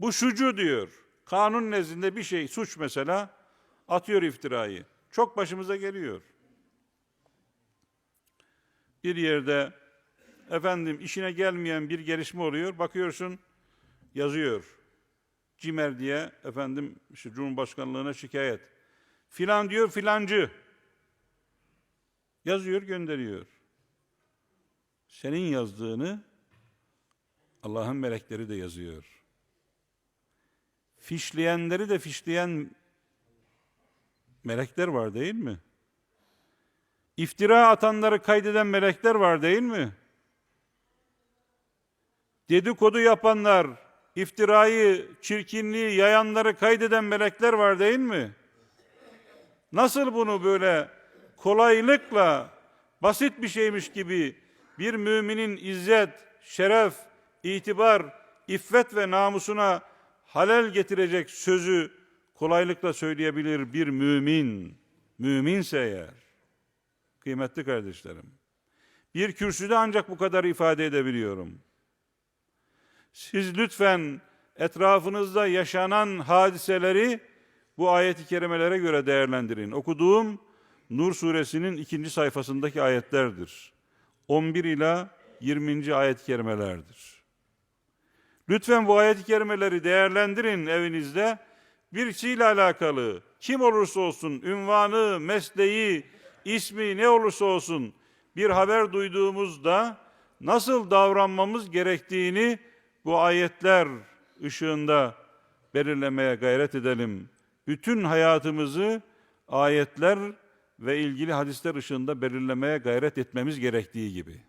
Bu şucu diyor. Kanun nezdinde bir şey suç mesela atıyor iftirayı. Çok başımıza geliyor. Bir yerde efendim işine gelmeyen bir gelişme oluyor. Bakıyorsun yazıyor. Cimer diye efendim işte Cumhurbaşkanlığına şikayet. Filan diyor filancı. Yazıyor gönderiyor. Senin yazdığını Allah'ın melekleri de yazıyor. Fişleyenleri de fişleyen melekler var değil mi? İftira atanları kaydeden melekler var değil mi? Dedikodu yapanlar, iftirayı, çirkinliği yayanları kaydeden melekler var değil mi? Nasıl bunu böyle kolaylıkla basit bir şeymiş gibi bir müminin izzet, şeref, itibar, iffet ve namusuna halel getirecek sözü kolaylıkla söyleyebilir bir mümin, müminse eğer. Kıymetli kardeşlerim, bir kürsüde ancak bu kadar ifade edebiliyorum. Siz lütfen etrafınızda yaşanan hadiseleri bu ayet-i kerimelere göre değerlendirin. Okuduğum Nur suresinin ikinci sayfasındaki ayetlerdir. 11 ila 20. ayet-i kerimelerdir. Lütfen bu ayet-i kerimeleri değerlendirin evinizde. Birisiyle alakalı kim olursa olsun ünvanı, mesleği, ismi ne olursa olsun bir haber duyduğumuzda nasıl davranmamız gerektiğini bu ayetler ışığında belirlemeye gayret edelim. Bütün hayatımızı ayetler ve ilgili hadisler ışığında belirlemeye gayret etmemiz gerektiği gibi.